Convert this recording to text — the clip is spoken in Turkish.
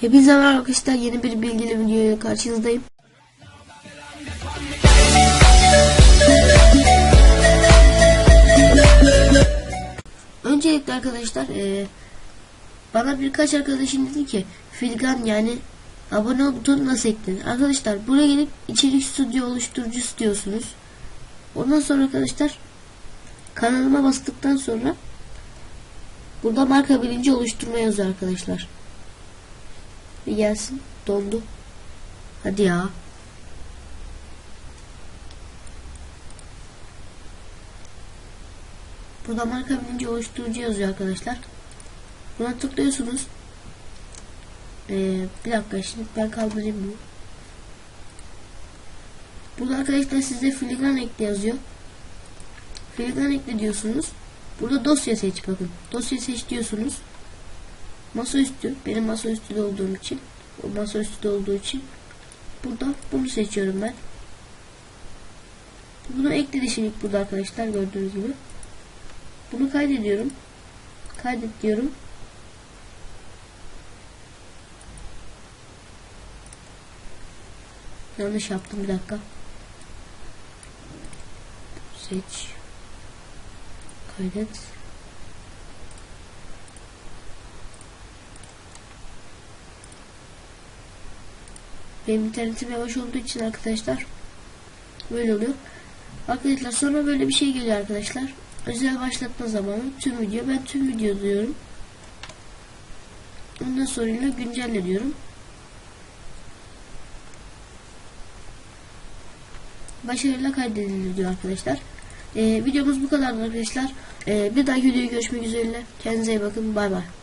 Hepinize merhaba arkadaşlar yeni bir bilgili videoya karşınızdayım. Öncelikle arkadaşlar eee, bana birkaç arkadaşım dedi ki Filgan yani abone ol butonu nasıl eklenir? Arkadaşlar buraya gelip içerik stüdyo oluşturucusu diyorsunuz. Ondan sonra arkadaşlar kanalıma bastıktan sonra burada marka bilinci oluşturma yazıyor arkadaşlar. Bir gelsin. Dondu. Hadi ya. Burada marka bilinci oluşturucu yazıyor arkadaşlar. Buna tıklıyorsunuz. Ee, bir dakika şimdi ben kaldırayım bunu. Burada arkadaşlar size filigran ekle yazıyor. Filigran ekle diyorsunuz. Burada dosya seç bakın. Dosya seç diyorsunuz. Masaüstü. Benim masaüstüde olduğum için. O masaüstüde olduğu için. Burada bunu seçiyorum ben. Bunu ekledi şimdilik burada arkadaşlar gördüğünüz gibi. Bunu kaydediyorum. Kaydet diyorum. Yanlış yaptım bir dakika. Seç. Kaydet. Benim internetim yavaş olduğu için arkadaşlar böyle oluyor. Arkadaşlar sonra böyle bir şey geliyor arkadaşlar. Özel başlatma zamanı tüm video. Ben tüm video diyorum. Ondan sonra güncelle diyorum. Başarıyla kaydedildi diyor arkadaşlar. Ee, videomuz bu kadar arkadaşlar. Ee, bir dahaki videoyu görüşmek üzere. Kendinize iyi bakın. Bay bay.